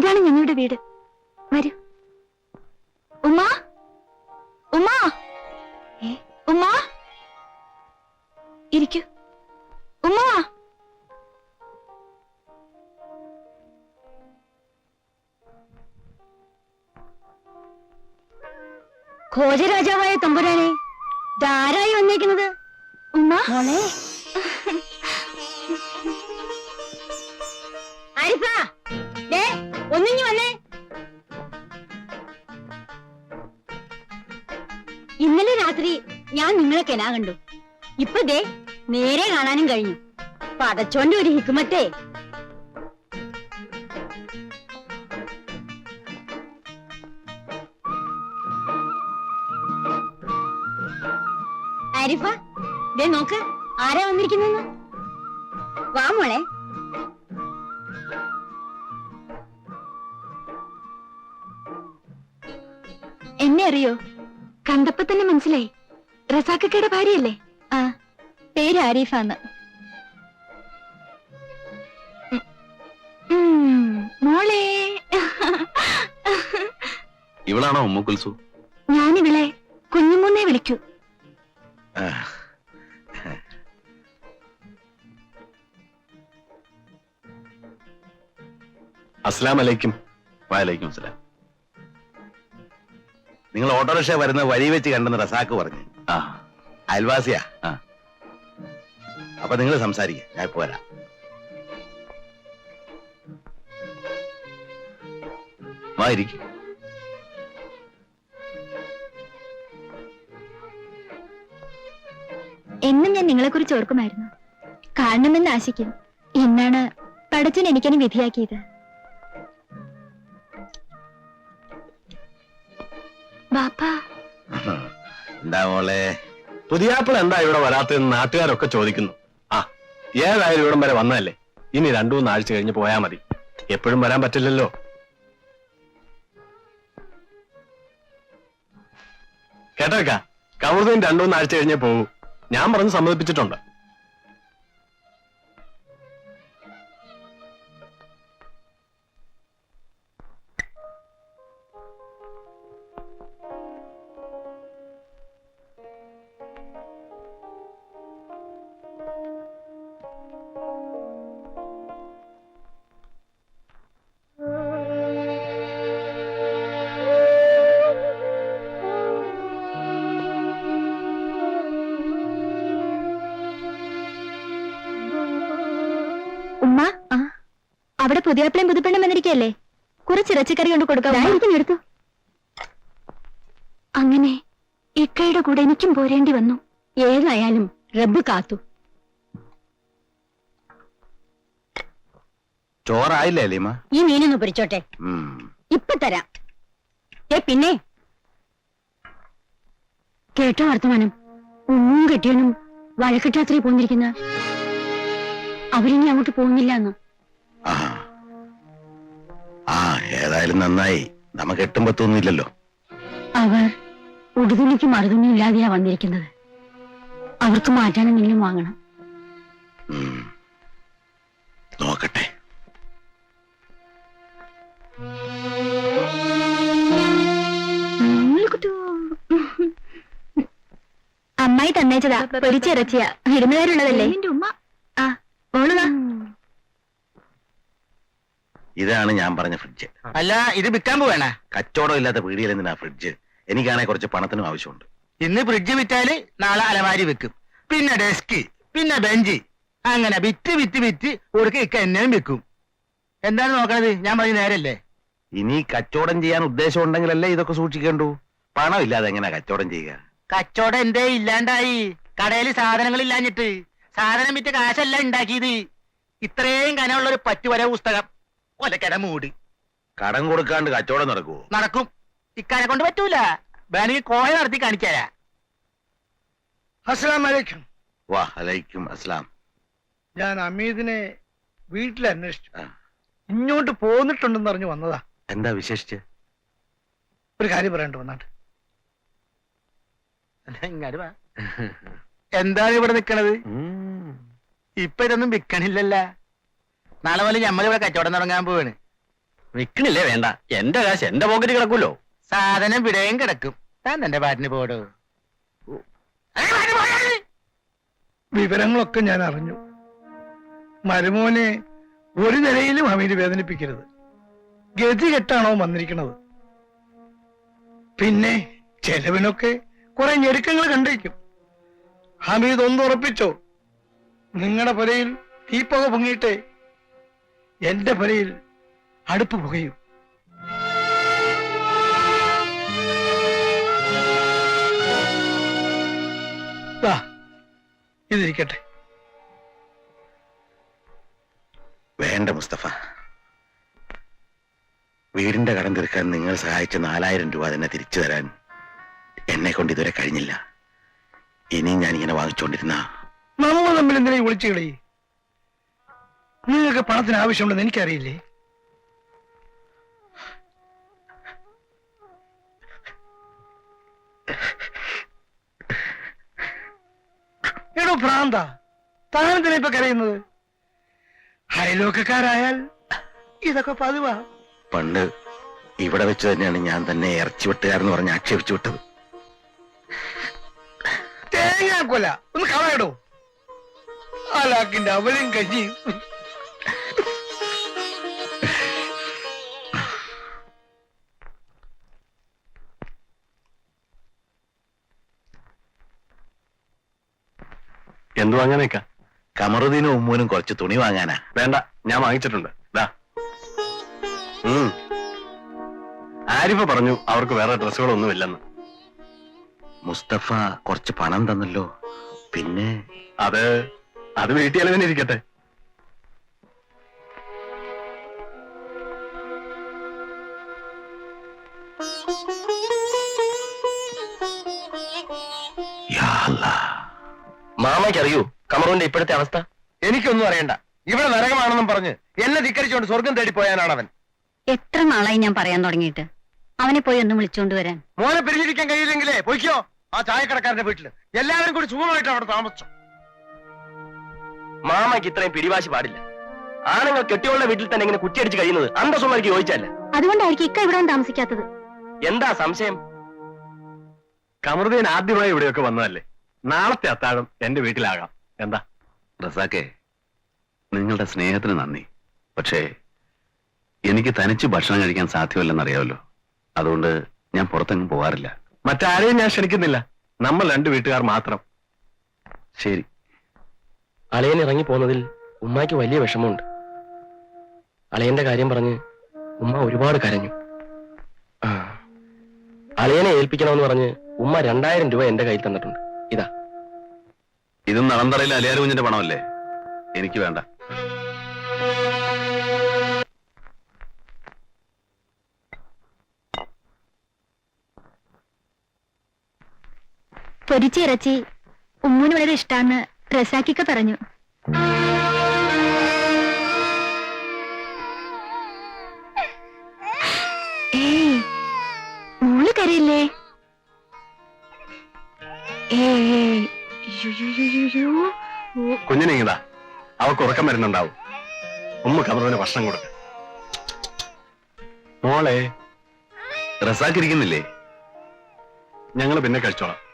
ഇതാണ് ഞങ്ങളുടെ വീട്. വരൂ. നേരെ കാണാനും കഴിഞ്ഞു. പടച്ചോന്റെ ഒരു ഹിക്കുമത്തേ ആരിഫ ദേ നോക്ക് ആരാ വന്നിരിക്കുന്നെന്ന് വാ മോളെ. എന്നെ അറിയോ? കണ്ടപ്പോ തന്നെ മനസ്സിലായി. റസാക്കക്കയുടെ ഭാര്യയല്ലേ? ആ. പേര് ആരിഫാന്ന്. മോളെ. ഇവളാണോ ഉമ്മുക്കുൽസു ഞാനിവളെ കുഞ്ഞുമൂന്നേ വിളിക്കൂ. അസ്ലാം അലൈക്കും വാലൈക്കും അസ്സലാം. നിങ്ങൾ ഓട്ടോറിക്ഷ വരുന്ന വഴി വെച്ച് കണ്ടെന്ന് റസാക്ക് പറഞ്ഞു. ആ. അയൽവാസിയാ. ആ. അപ്പൊ നിങ്ങൾ സംസാരിക്കുക ഞാൻ ഇപ്പൊ വരാം. എന്നും ഞാൻ നിങ്ങളെ കുറിച്ച് ഓർക്കുമായിരുന്നു. കാണണമെന്ന് ആശിക്കും. എന്നാണ് പടച്ചൻ എനിക്കതിന് വിധിയാക്കിയത്. ബാപ്പാ എന്താ മോളെ? പുതിയാപ്പിൾ എന്താ ഇവിടെ വരാത്തതെന്ന് നാട്ടുകാരൊക്കെ ചോദിക്കുന്നു. ഏതായാലും ഇവിടം വരെ വന്നതല്ലേ? ഇനി രണ്ടു മൂന്ന് ആഴ്ച കഴിഞ്ഞ് പോയാ മതി. എപ്പോഴും വരാൻ പറ്റില്ലല്ലോ. കേട്ടേക്കാ കൗതുകം രണ്ടു മൂന്ന് ആഴ്ച കഴിഞ്ഞേ പോകൂ ഞാൻ പറഞ്ഞ് സമ്മതിപ്പിച്ചിട്ടുണ്ട്. അവിടെ പുതിയാപ്പിളയും പുതുപ്പെണ്ണും വന്നിരിക്കല്ലേ കുറച്ച് ഇറച്ചിക്കറി കൊണ്ട് കൊടുക്കാം എടുത്തു. അങ്ങനെ ഇക്കയുടെ കൂടെ എനിക്കും പോരേണ്ടി വന്നു. ഏതായാലും റബ്ബ് കാത്തു. ചോറായില്ലേ ലീമ ഈ മീനൊന്ന് പൊരിച്ചോട്ടെ. ഇപ്പൊ തരാം. ഏ പിന്നെ? കേട്ടോ വർത്തമാനം? ഉമ്മും കെട്ടിയനും വഴക്കെട്ടാത്രി പോന്നിരിക്കുന്ന. അവരിനി അങ്ങോട്ട് പോകുന്നില്ല എന്ന് ഏതായാലും നന്നായി. നമുക്ക് എട്ടും പത്തൊന്നും ഇല്ലല്ലോ. അവർ ഉടുതുണിക്ക് മറുതുണി ഇല്ലാതെയാ വന്നിരിക്കുന്നത്. അവർക്ക് മാറ്റാനെങ്കിലും വാങ്ങണം. നോക്കട്ടെ. അമ്മായി തന്നേച്ചതാ. പൊരിച്ചിറച്ചിയാ. വിരുന്നുകാരുള്ളതല്ലേ ഉമ്മ. ആ ഓളുതാ ഇതാണ് ഞാൻ പറഞ്ഞ ഫ്രിഡ്ജ് അല്ല ഇത് വിൽക്കാൻ പോവേണ? കച്ചവടം ഇല്ലാത്ത പീടിയിൽ എന്തിനാ ഫ്രിഡ്ജ് എനിക്കാണെ കുറച്ച് പണത്തിനും ആവശ്യമുണ്ട്. ഇന്ന് ഫ്രിഡ്ജ് വിറ്റാൽ നാളെ അലമാരി വെക്കും. പിന്നെ ഡെസ്ക് പിന്നെ ബെഞ്ച് അങ്ങനെ വിറ്റ് വിറ്റ് വിറ്റ് ഒടുക്ക ഇക്ക എന്നെയും വെക്കും എന്താണ് നോക്കണത്? ഞാൻ പറഞ്ഞ നേരല്ലേ? ഇനി കച്ചവടം ചെയ്യാൻ ഉദ്ദേശം ഉണ്ടെങ്കിലല്ലേ ഇതൊക്കെ സൂക്ഷിക്കേണ്ടു? പണം ഇല്ലാതെ എങ്ങനെയാ കച്ചവടം ചെയ്യുക? കച്ചവടം എന്തേ ഇല്ലാണ്ടായി? കടയിൽ സാധനങ്ങൾ ഇല്ലാഞ്ഞിട്ട്. സാധനം വിറ്റ് കാശല്ല ഉണ്ടാക്കിയത്. ഇത്രയും കനമുള്ള ഒരു പറ്റുവര പുസ്തകം. ഒലക്കട മൂടി. കടം കൊടുക്കാണ്ട് കച്ചവടം നടക്കുവോ? നടക്കും. ഇക്കാരെ കൊണ്ട് പറ്റൂല. വേണമെങ്കിൽ കോഴ നടത്തി കാണിക്കാരാ. അസ്സലാം വലൈക്കും വലൈക്കും അലൈക്കും അസ്ലാം ഞാൻ അമീദിനെ വീട്ടിൽ അന്വേഷിച്ചു. ആ. ഇങ്ങോട്ട് പോന്നിട്ടുണ്ടെന്ന് അറിഞ്ഞു വന്നതാ. എന്താ വിശേഷിച്ച്? ഒരു കാര്യം പറയണ്ട വന്നാട്ട്. ഇങ്ങട് വാ. എന്താണ് ഇവിടെ നിക്കണത്? ഉം. ഇപ്പൊ ഇതൊന്നും വിൽക്കണില്ലല്ല നാളെ പോലെ ഞമ്മളിവിടെ കച്ചവടം തുടങ്ങാൻ പോവാണ്. വിൽക്കണില്ലേ? വേണ്ട. എന്റെ കാശ് എന്റെ പോക്കറ്റ് കിടക്കൂലോ സാധനം വിടയും കിടക്കും. താൻ തന്റെ പാട്ടിന് പോടോ. വിവരങ്ങളൊക്കെ ഞാൻ അറിഞ്ഞു. മരുമോനെ ഒരു നിലയിലും ഹമീദ് വേദനിപ്പിക്കരുത്. ഗതി കെട്ടാണോ വന്നിരിക്കണത്? പിന്നെ ചെലവിനൊക്കെ കുറെ ഞെരുക്കങ്ങൾ കണ്ടേക്കും. ഹമീദ് ഒന്ന് ഉറപ്പിച്ചോ? നിങ്ങളുടെ പുരയിൽ തീപ്പക പൊങ്ങിയിട്ടേ എന്റെ പുരയിൽ അടുപ്പ് പുകയും. ഇതിരിക്കട്ടെ. വേണ്ട മുസ്തഫ. വീടിന്റെ കടം തീർക്കാൻ നിങ്ങൾ സഹായിച്ച നാലായിരം രൂപ തന്നെ തിരിച്ചു തരാൻ എന്നെ കൊണ്ട് ഇതുവരെ കഴിഞ്ഞില്ല. ഇനിയും ഞാൻ ഇങ്ങനെ വാങ്ങിച്ചുകൊണ്ടിരുന്ന നമ്മൾ തമ്മിൽ എന്തിനാ വിളിച്ചു കളി? നിങ്ങൾക്ക് പണത്തിന് ആവശ്യമുണ്ടെന്ന് എനിക്കറിയില്ലേ? എടോ ഭ്രാന്ത താനെന്തിനാ ഇപ്പൊ കരയുന്നത്? അയലോക്കക്കാരായാൽ ഇതൊക്കെ പതിവാ. പണ്ട് ഇവിടെ വെച്ച് തന്നെയാണ് ഞാൻ തന്നെ ഇറച്ചി വെട്ടുകാരെന്ന് പറഞ്ഞ് ആക്ഷേപിച്ചു വിട്ടത്. തേങ്ങാക്കൊല ഒന്ന് കളയടോ. അലാക്കിന്റെ അവലും കഞ്ഞിയും. എന്തു വാങ്ങാനേക്കാ കമറുദ്ദീനും ഉമ്മൂനും കുറച്ച് തുണി വാങ്ങാനാ. വേണ്ട ഞാൻ വാങ്ങിച്ചിട്ടുണ്ട്. ദാ. ഉം. ആരിഫ പറഞ്ഞു അവർക്ക് വേറെ ഡ്രസ്സുകളൊന്നും ഇല്ലെന്ന് മുസ്തഫ കുറച്ച് പണം തന്നല്ലോ. പിന്നെ? അത് അത് വീട്ടിൽ തന്നെ ഇരിക്കട്ടെ. മാമയ്ക്ക് അറിയൂ കമറുവിന്റെ ഇപ്പോഴത്തെ അവസ്ഥ? എനിക്കൊന്നും അറിയണ്ട. ഇവിടെ നരകമാണെന്നും പറഞ്ഞ് എന്നെ ധിക്കരിച്ചുകൊണ്ട് സ്വർഗം തേടി പോയാനാണ് അവൻ എത്ര നാളായി ഞാൻ പറയാൻ തുടങ്ങിയിട്ട്? അവനെ പോയി ഒന്ന് വിളിച്ചോണ്ട് വരാൻ. മോനെ പിരിഞ്ഞിരിക്കാൻ കഴിയില്ലെങ്കിലേ പൊയ്ക്കോ. ആ ചായക്കടക്കാരന്റെ വീട്ടിൽ. എല്ലാവരും കൂടി സുഖമായിട്ട് അവിടെ താമസിച്ചു മാമയ്ക്ക് ഇത്രയും പിടിവാശി പാടില്ല. ആണുങ്ങൾ കെട്ടിയുള്ള വീട്ടിൽ തന്നെ ഇങ്ങനെ കുറ്റിയടിച്ച് കഴിയുന്നത് അന്തസ്സുള്ളവർക്ക് ചോദിച്ചല്ല അതുകൊണ്ടായിരിക്കും ഇക്ക ഇവിടെ താമസിക്കാത്തത്. എന്താ സംശയം? കമറുദ്ദീൻ ആദ്യമായി ഇവിടെയൊക്കെ വന്നതല്ലേ? നാളത്തെ അത്താഴം എന്റെ വീട്ടിലാകാം. എന്താ? റസാക്കെ നിങ്ങളുടെ സ്നേഹത്തിന് നന്ദി. പക്ഷേ എനിക്ക് തനിച്ച് ഭക്ഷണം കഴിക്കാൻ സാധ്യമല്ലെന്നറിയാമല്ലോ. അതുകൊണ്ട് ഞാൻ പുറത്തെങ്ങും പോവാറില്ല മറ്റാരെയും ഞാൻ ക്ഷണിക്കുന്നില്ല. നമ്മൾ രണ്ട് വീട്ടുകാർ മാത്രം. ശരി. അളയൻ ഇറങ്ങി പോന്നതിൽ ഉമ്മയ്ക്ക് വലിയ വിഷമമുണ്ട്. അളയന്റെ കാര്യം പറഞ്ഞ് ഉമ്മ ഒരുപാട് കരഞ്ഞു. ആ. അളയനെ ഏൽപ്പിക്കണമെന്ന് പറഞ്ഞ് ഉമ്മ രണ്ടായിരം രൂപ എന്റെ കയ്യിൽ തന്നിട്ടുണ്ട്. ഇതാ. ഇത് നടന്തറയിലെ അലിയാർ കുഞ്ഞിന്റെ പണമല്ലേ? എനിക്ക് വേണ്ട. പൊരിച്ചിറച്ചി ഉമ്മൂന് വളരെ ഇഷ്ടാന്ന് റസാക്കിക്ക പറഞ്ഞു. യ്യോ. കുഞ്ഞിനെങ്കിതാ അവക്ക് ഉറക്കം വരുന്നുണ്ടാവും. ഉമ്മ കമറിന് ഭക്ഷണം കൊടുക്ക. മോളെ റസാക്കിരിക്കുന്നില്ലേ ഞങ്ങൾ പിന്നെ കഴിച്ചോളാം.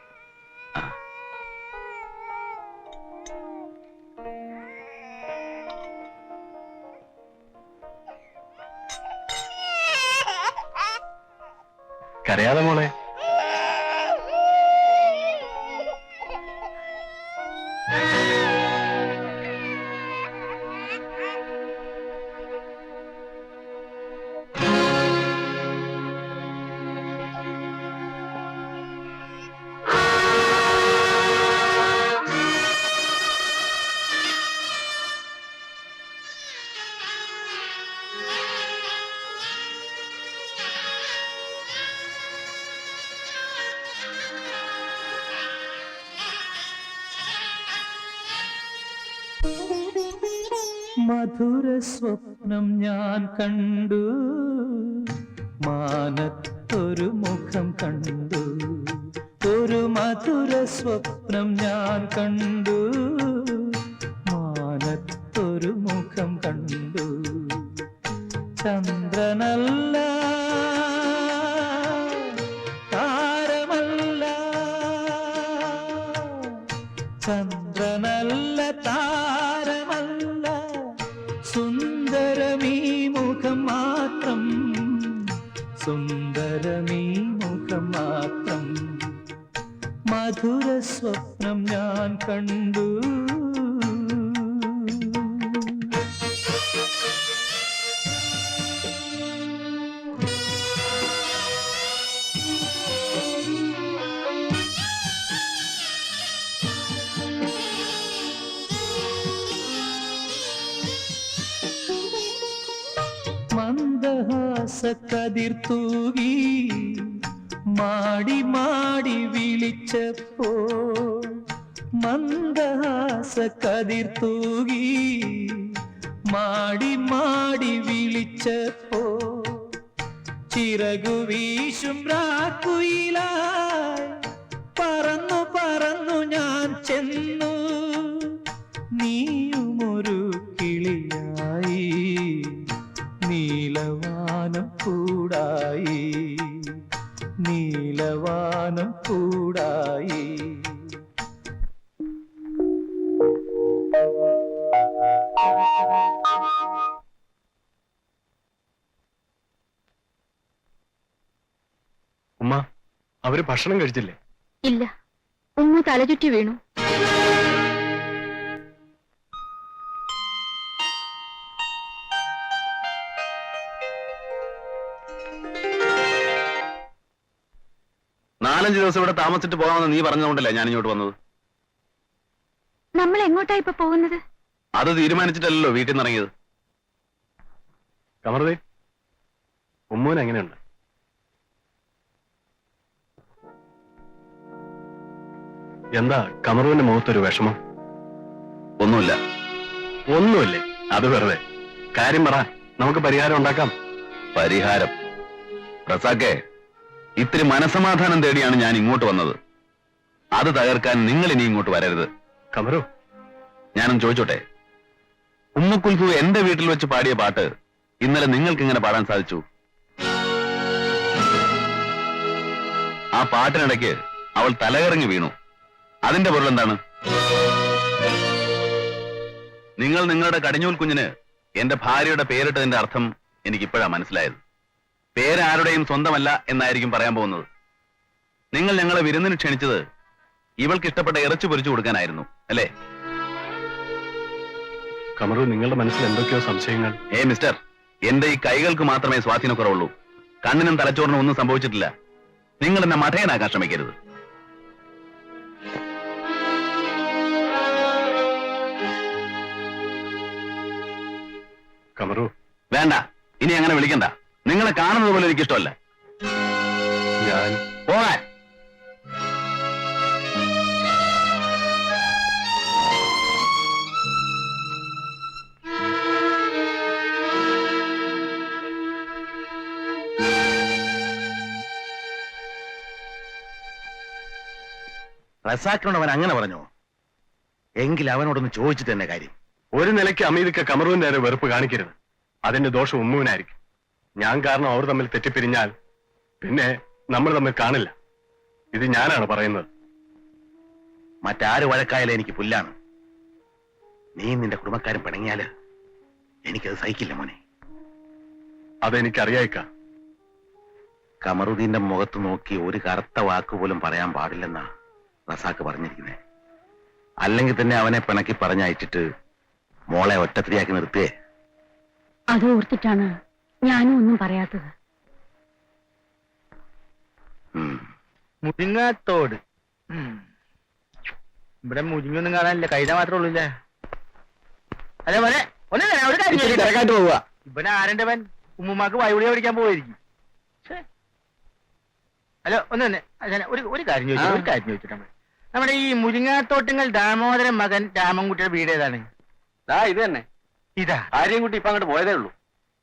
മധുര സ്വപ്നം ഞാൻ കണ്ടു. മാനത്തൊരു മുഖം കണ്ടു. ഒരു മധുര സ്വപ്നം ഞാൻ കണ്ടു. മാനത്തൊരു മുഖം കണ്ടു. ചന്ദ്രനല്ല താരമല്ല. ചന്ദ്രനല്ല താരമ സുന്ദരമീ മുഖം മാത്രം സുന്ദരമീ മുഖം മാത്രം. മധുര സ്വപ്നം ഞാൻ കണ്ടു. കതിർ തൂകി മാടി മാടി വിളിച്ചപ്പോ മന്ദഹാസ കതിർ തൂകി മാടി മാടി വിളിച്ചപ്പോ ചിറകു വീശും രാക്കുയിലായി പറന്നു പറന്നു ഞാൻ ചെന്നു. നീയുമൊരു നീലവാനം കൂടായി. ഉമ്മ അവർ ഭക്ഷണം കഴിച്ചില്ലേ? ഇല്ല. ഉമ്മ തലചുറ്റി വീണു. നാലഞ്ച് ദിവസം ഇവിടെ താമസിച്ചിട്ട് പോകാമെന്ന് നീ പറഞ്ഞതുകൊണ്ടല്ലേ ഞാൻ ഇങ്ങോട്ട് വന്നത്? നമ്മൾ എങ്ങോട്ടാ ഇപ്പൊ പോകുന്നത്? അത് തീരുമാനിച്ചിട്ടല്ലോ വീട്ടിൽ നിന്ന് ഇറങ്ങിയത്. കമറുദേ ഉമ്മൂന് എങ്ങനെയുണ്ട്? എന്താ കമറുവിന്റെ മുഖത്തൊരു വിഷമം? ഒന്നുമില്ല. ഒന്നുമില്ലേ? അത് വെറുതെ. കാര്യം പറ നമുക്ക് പരിഹാരം ഉണ്ടാക്കാം. പരിഹാരം. റസാക്കെ ഇത്തിരി മനസമാധാനം തേടിയാണ് ഞാൻ ഇങ്ങോട്ട് വന്നത്. അത് തകർക്കാൻ നിങ്ങൾ ഇനി ഇങ്ങോട്ട് വരരുത്. കമറു. ഞാനും ചോദിച്ചോട്ടെ? ഉമ്മക്കുൽഫു എന്റെ വീട്ടിൽ വെച്ച് പാടിയ പാട്ട് ഇന്നലെ നിങ്ങൾക്ക് ഇങ്ങനെ പാടാൻ സാധിച്ചു? ആ പാട്ടിനിടയ്ക്ക് അവൾ തലകറങ്ങി വീണു. അതിന്റെ പൊരുൾ എന്താണ്? നിങ്ങൾ നിങ്ങളുടെ കടിഞ്ഞൂൽ കുഞ്ഞിന് എന്റെ ഭാര്യയുടെ പേരിട്ടതിന്റെ അർത്ഥം എനിക്കിപ്പോഴാ മനസ്സിലായത്. പേരാരുടെയും സ്വന്തമല്ല എന്നായിരിക്കും പറയാൻ പോകുന്നത്. നിങ്ങൾ ഞങ്ങളെ വിരുന്നിന് ക്ഷണിച്ചത് ഇവൾക്ക് ഇഷ്ടപ്പെട്ട ഇറച്ചി പൊരിച്ചു കൊടുക്കാനായിരുന്നു അല്ലേ? കമറു നിങ്ങളുടെ മനസ്സിൽ എന്തൊക്കെയോ സംശയങ്ങൾ. ഏ മിസ്റ്റർ എന്റെ ഈ കൈകൾക്ക് മാത്രമേ സ്വാധീനക്കുറവുള്ളൂ കണ്ണിനും തലച്ചോറിനും ഒന്നും സംഭവിച്ചിട്ടില്ല. നിങ്ങൾ എന്നെ മഠയനാക്കാൻ ശ്രമിക്കരുത്. കമറു. വേണ്ട ഇനി അങ്ങനെ വിളിക്കണ്ട. നിങ്ങളെ കാണുന്നത് പോലെ എനിക്കിഷ്ടമല്ല. ഞാൻ പോകാൻ. റസാക്കിനോട് അവൻ അങ്ങനെ പറഞ്ഞോ? എങ്കിൽ അവനോടൊന്ന് ചോദിച്ചിട്ട് തന്നെ കാര്യം. ഒരു നിലയ്ക്ക് അമേരിക്ക കമറുവിന്റെ നേരെ വെറുപ്പ് കാണിക്കരുത്. അതിന്റെ ദോഷം ഉമ്മുവിനായിരിക്കും. ഞാൻ കാരണം അവർ തമ്മിൽ തെറ്റിപ്പിരിഞ്ഞാൽ പിന്നെ നമ്മൾ തമ്മിൽ കാണില്ല. ഇത് ഞാനാണ് പറയുന്നത്. മറ്റാര് വഴക്കായാലും എനിക്ക് പുല്ലാണ്. നീ നിന്റെ കുടുംബക്കാരൻ പിണങ്ങിയാൽ എനിക്കത് സഹിക്കില്ല മോനെ. അതെനിക്കറിയായിക്ക. കമറുദ്ദീന്റെ മുഖത്ത് നോക്കി ഒരു കറുത്ത വാക്ക് പോലും പറയാൻ പാടില്ലെന്നാ റസാക്ക് പറഞ്ഞിരിക്കുന്നേ. അല്ലെങ്കിൽ തന്നെ അവനെ പിണക്കി പറഞ്ഞയച്ചിട്ട് മോളെ ഒറ്റത്തിരിയാക്കി നിർത്തിയേ. അത് ഓർത്തിട്ടാണ് ഞാനും ഒന്നും പറയാത്തത്. മുരിങ്ങാത്തോട്. ഇവിടെ മുരിങ്ങൊന്നും കാണാനില്ല. കൈത മാത്രമേ ഉള്ളൂ ഇല്ലേ അതെ മോനെ. ഒരു കാര്യം ചോദിക്കട്ടെ? ഇവിടെ ആരണ്ടവൻ ഉമ്മുമാക്ക് വൈവിളി പഠിക്കാൻ പോവായിരിക്കും. ഹലോ ഒന്ന് തന്നെ അതെ, ഒരു ഒരു കാര്യം ചോദിച്ചു ഒരു കാര്യം ചോദിച്ചിട്ട് നമ്മൾ നമ്മുടെ ഈ മുരിങ്ങാത്തോട്ടങ്ങൾ ദാമോദരൻ മകൻ രാമൻകുട്ടിയുടെ വീട് ഏതാണ്? ഇത് തന്നെ. ഇതാ. ആര്യൻകുട്ടി കൂട്ടി ഇപ്പൊ അങ്ങോട്ട് പോയതേ ഉള്ളൂ.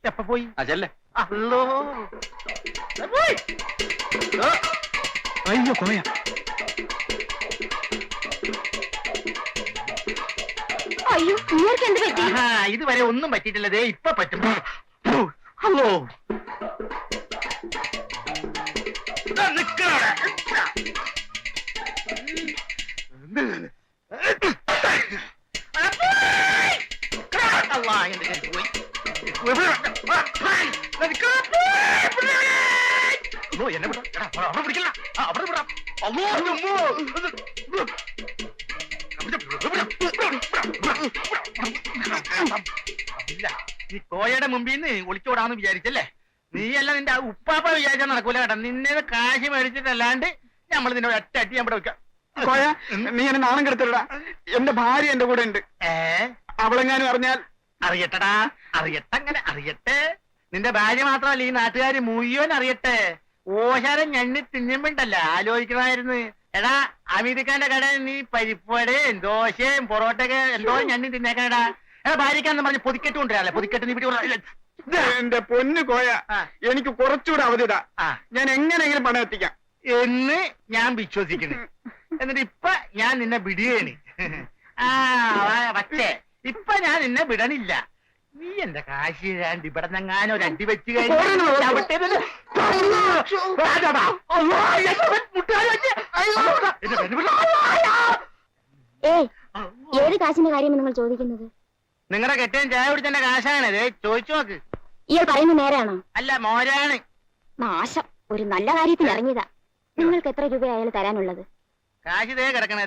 എപ്പ പോയി? ആ ചെല്ലേ അല്ലോ അയ്യോ കോയ അയ്യോ നിങ്ങൾക്ക് എന്ത് പറ്റി? ഇതുവരെ ഒന്നും പറ്റിയിട്ടില്ല. ദേ ഇപ്പൊ പറ്റും. ഹലോ അല്ലോ. എന്റെ പോയി. എന്നെ വിടാ. അവിടെ പിടിക്കല്ല. അവിടെ വിടാം. അമ്മോ, അമ്മോ. ഇല്ല നീ കോയയുടെ മുമ്പിൽ നിന്ന് ഒളിച്ചോടാന്ന് വിചാരിച്ചല്ലേ നീയല്ല നിന്റെ ഉപ്പാപ്പ വിചാരിച്ചാൽ നടക്കൂല കേട്ടോ നിന്നെ കാശ് മേടിച്ചിട്ടല്ലാണ്ട് നമ്മൾ നിന്നെ ഒറ്റ അടി നമ്മുടെ വെക്കാം കോയ നീ എന്നെ നാണം കെടുത്തരടാ എന്റെ ഭാര്യ എന്റെ കൂടെ ഉണ്ട് അവളെങ്ങാനും അറിഞ്ഞാൽ അറിയട്ടടാ അറിയട്ടെ അങ്ങനെ അറിയട്ടെ. നിന്റെ ഭാര്യ മാത്രമല്ല ഈ നാട്ടുകാര് മുഴുവൻ അറിയട്ടെ. ഓശാരം ഞണ്ണി തിന്നുമ്പോണ്ടല്ല ആലോചിക്കണമായിരുന്നു. എടാ അമീതിക്കാന്റെ കട നീ പരിപ്പടയും ദോശയും പൊറോട്ടയൊക്കെ എന്തോ ഞണ്ണി തിന്നേക്കണടാ. എടാ ഭാര്യക്കാന്ന് പറഞ്ഞ് പൊതിക്കെട്ട് കൊണ്ടുവരാല്ലേ? പൊതിക്കെട്ട് നീ പിടി എന്റെ പൊന്നു കോയ എനിക്ക് കുറച്ചുകൂടെ അവധിതാ ഞാൻ എങ്ങനെയെങ്കിലും പണം എത്തിക്കാം. എന്ന് ഞാൻ വിശ്വസിക്കുന്നു. എന്നിട്ട് ഇപ്പൊ ഞാൻ നിന്നെ വിടുകയാണ്. ആ പക്ഷേ ഇപ്പൊ ഞാൻ എന്നെ വിടണില്ല. നീ എന്റെ കാശി രണ്ട് ഇവിടെ. അയ്യോ. അയ്യോ, എന്റെ വെച്ച്. ഏയ് ഏത് കാശിന്റെ കാര്യമാണ് നിങ്ങൾ ചോദിക്കുന്നത്? നിങ്ങളുടെ കെട്ടിയൻ ചായ കുടിച്ചെന്റെ കാശാണ്. ചോദിച്ചു നോക്ക്. ഇയാൾ പറയുന്ന നേരാണോ അല്ല മോരാണ്. നാശം. ഒരു നല്ല കാര്യത്തിൽ ഇറങ്ങിയതാ. നിങ്ങൾക്ക് എത്ര രൂപയായാലും അയാൾ തരാനുള്ളത്? കാശ് ദേ കിടക്കണേ.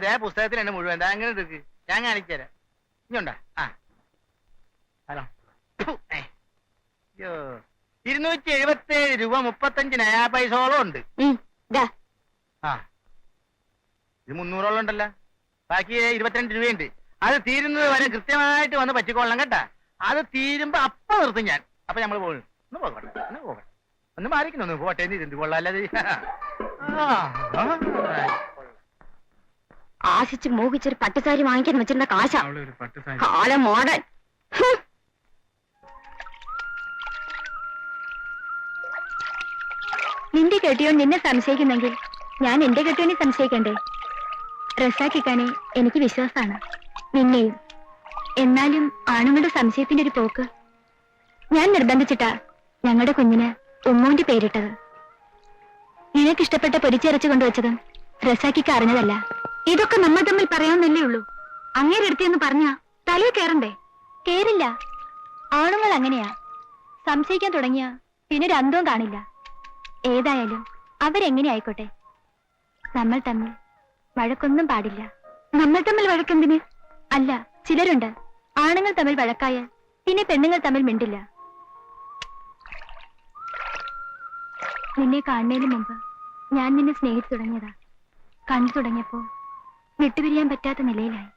എന്നെ മുഴുവൻ. അങ്ങനെ ഞാൻ കാണിച്ചു തരാം ഇഞ്ഞുണ്ടാ ആ. ഹലോ. ഇരുന്നൂറ്റി എഴുപത്തി ഏഴ് രൂപ മുപ്പത്തഞ്ച് നയാ പൈസോളം ഉണ്ട്. ആ. ഇത് മുന്നൂറോളം ഉണ്ടല്ലോ. ബാക്കി ഇരുപത്തിരണ്ട് രൂപയുണ്ട്. അത് തീരുന്നത് വരെ കൃത്യമായിട്ട് വന്ന് പറ്റിക്കൊള്ളണം കേട്ടാ. അത് തീരുമ്പോ അപ്പൊ നിർത്തും ഞാൻ. അപ്പൊ നമ്മൾ പോകും ഒന്ന് പോകട്ടെ ഒന്ന് പോകട്ടെ. ഒന്ന് മാറിക്കുന്നു പോട്ടെ എന്ന് ഇരുന്ന് കൊള്ളാല്ലേ ആ. ആശിച്ച് മോഹിച്ചൊരു പട്ടുസാരി വാങ്ങിക്കാൻ വെച്ചിരുന്ന കാശ. കാലം മോഡൻ നിന്റെ കെട്ടിയോൻ നിന്നെ സംശയിക്കുന്നെങ്കിൽ ഞാൻ എന്റെ കെട്ടിയോനെ സംശയിക്കണ്ടേ? റസാക്കിക്കാനെ എനിക്ക് വിശ്വാസമാണ് നിന്നെയും. എന്നാലും ആണുങ്ങളുടെ സംശയത്തിന്റെ ഒരു പോക്ക്. ഞാൻ നിർബന്ധിച്ചിട്ടാ ഞങ്ങളുടെ കുഞ്ഞിന് ഉമ്മൂന്റെ പേരിട്ടത്. നിനക്കിഷ്ടപ്പെട്ട പൊരിച്ചിറച്ചു കൊണ്ടുവച്ചതും റസാക്കിക്ക് അറിഞ്ഞതല്ല. ഇതൊക്കെ നമ്മൾ തമ്മിൽ പറയാമെന്നല്ലേ ഉള്ളൂ. അങ്ങേരെ എടുത്തെന്ന് പറഞ്ഞാ തലയിൽ കയറണ്ടേ? കേറില്ല. ആണുങ്ങൾ അങ്ങനെയാ. സംശയിക്കാൻ തുടങ്ങിയ പിന്നെ രണ്ടും കാണില്ല. ഏതായാലും അവരെങ്ങനെ ആയിക്കോട്ടെ? നമ്മൾ തമ്മിൽ വഴക്കൊന്നും പാടില്ല. നമ്മൾ തമ്മിൽ വഴക്കെന്തിന്? അല്ല ചിലരുണ്ട്. ആണുങ്ങൾ തമ്മിൽ വഴക്കായ പിന്നെ പെണ്ണുങ്ങൾ തമ്മിൽ മിണ്ടില്ല. നിന്നെ കാണുന്നതിന് മുമ്പ് ഞാൻ നിന്നെ സ്നേഹിച്ചു തുടങ്ങിയതാ. കണ്ടു തുടങ്ങിയപ്പോ വിട്ടുപിരിയാൻ പറ്റാത്ത നിലയിലായി.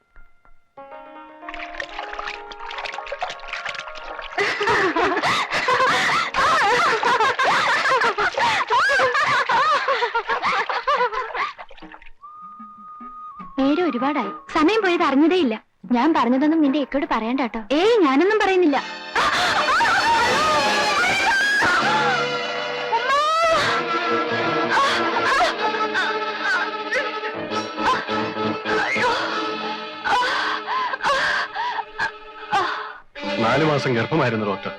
നേരെ ഒരുപാടായി. സമയം പോയത് അറിഞ്ഞതേയില്ല. ഞാൻ പറഞ്ഞതൊന്നും നിന്റെ എക്കോട് പറയണ്ട കേട്ടോ. ഏയ് ഞാനൊന്നും പറയുന്നില്ല. നാലു മാസം ഗർഭമായിരുന്നു ഡോക്ടർ.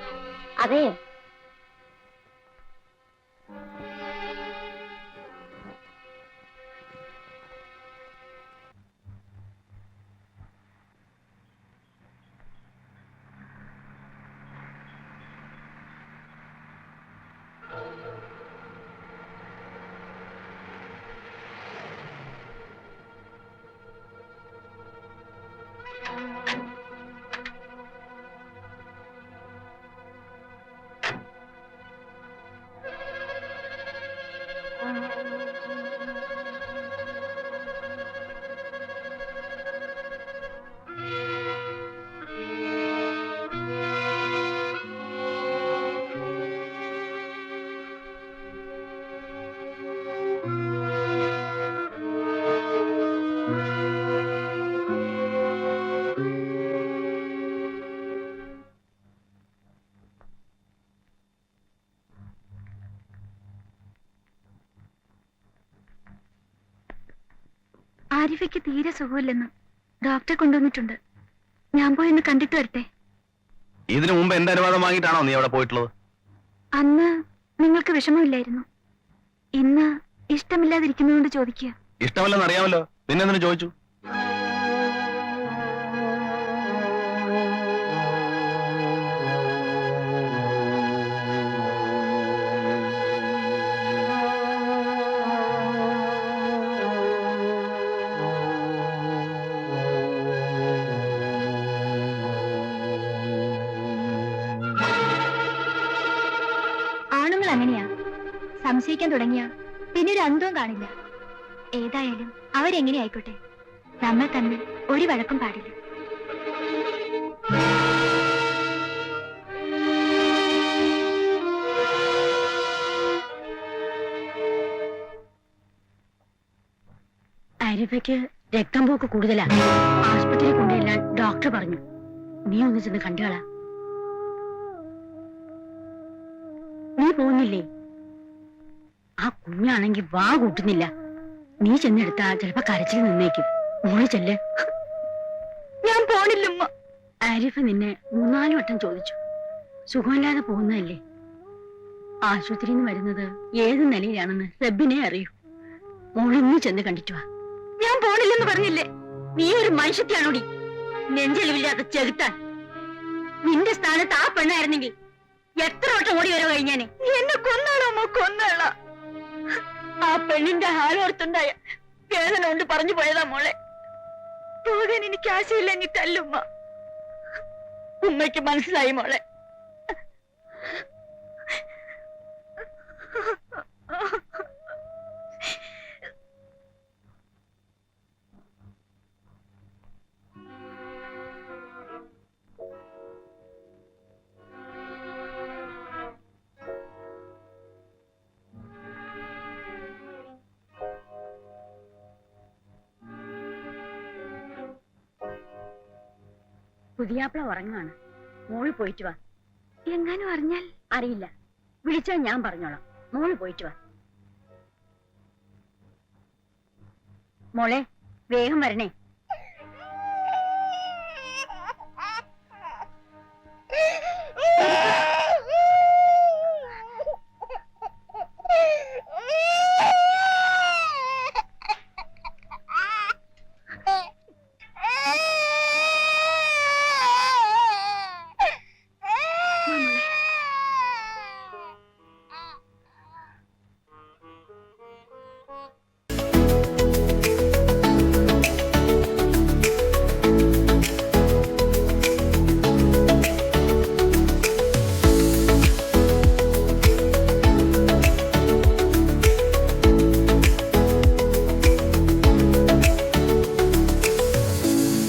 ആരിഫയ്ക്ക് തീരെ സുഖമില്ലെന്ന് ഡോക്ടറെ കൊണ്ടുവന്നിട്ടുണ്ട്. ഞാൻ പോയി ഒന്ന് കണ്ടിട്ട് വരട്ടെ. ഇതിനു മുമ്പ് എന്റെ അനുവാദം വാങ്ങിയിട്ടാണോ നീ അവിടെ പോയിട്ടുള്ളത്? അന്ന് നിങ്ങൾക്ക് വിഷമമില്ലായിരുന്നു. ഇന്ന് ഇഷ്ടമില്ലാതിരിക്കുന്നതുകൊണ്ട് ചോദിക്കുക. ഇഷ്ടമല്ലെന്ന് അറിയാമല്ലോ. പിന്നെ ചോദിച്ചു? സംശയിക്കാൻ തുടങ്ങിയ പിന്നെ ഒരു അന്തവും കാണില്ല. ഏതായാലും അവരെങ്ങനെ ആയിക്കോട്ടെ? നമ്മൾ തമ്മിൽ ഒരു വഴക്കും പാടില്ല. അരിപ്പയ്ക്ക് രക്തം പോക്ക് കൂടുതലാ. ആശുപത്രി കൊണ്ടുചെല്ലാൻ ഡോക്ടർ പറഞ്ഞു. നീ ഒന്ന് ചെന്ന് കണ്ടുകളാ നീ പോകുന്നില്ലേ? ആ കുഞ്ഞാണെങ്കി വാ കൂട്ടുന്നില്ല. നീ ചെന്നെടുത്താ ചിലപ്പോ കരച്ചിൽ നിന്നേക്കും. മോൾ ചെല്ല്. ഞാൻ പോണില്ലമ്മ. ആരിഫ് നിന്നെ മൂന്നാൽ വട്ടം ചോദിച്ചു. സുഖമില്ലാതെ പോകുന്നതല്ലേ? ആശുപത്രിയിൽ നിന്ന് വരുന്നത് ഏത് നിലയിലാണെന്ന് റബ്ബിനെ അറിയൂ. മോളിന്ന് ചെന്ന് കണ്ടിട്ടുവാ ഞാൻ പോണില്ലെന്ന് പറഞ്ഞില്ലേ? നീ ഒരു മനുഷ്യത്തെയാണോടി? നെഞ്ചെളിവില്ലാത്ത ചെകുത്താൻ നിന്റെ സ്ഥാനത്ത് ആ പെണ്ണായിരുന്നെങ്കിൽ എത്ര വട്ടം ഓടി വരവ് കഴിഞ്ഞാനെ? എന്നെ കൊന്നാളോ കൊന്നാളാ. ആ പെണ്ണിന്റെ ഹാലോർത്തുണ്ടായ വേദന കൊണ്ട് പറഞ്ഞു പോയതാ മോളെ. പോകാൻ എനിക്ക് ആശയില്ലെങ്കിട്ടല്ലുമ്മ ഉമ്മയ്ക്ക് മനസ്സിലായി മോളെ. പുതിയാപ്പിള ഉറങ്ങാണ് മോൾ പോയിട്ട് വാ. എങ്ങാനും അറിഞ്ഞാൽ? അറിയില്ല. വിളിച്ചാൽ ഞാൻ പറഞ്ഞോളാം. മോൾ പോയിട്ട് വാ. മോളെ വേഗം വരണേ.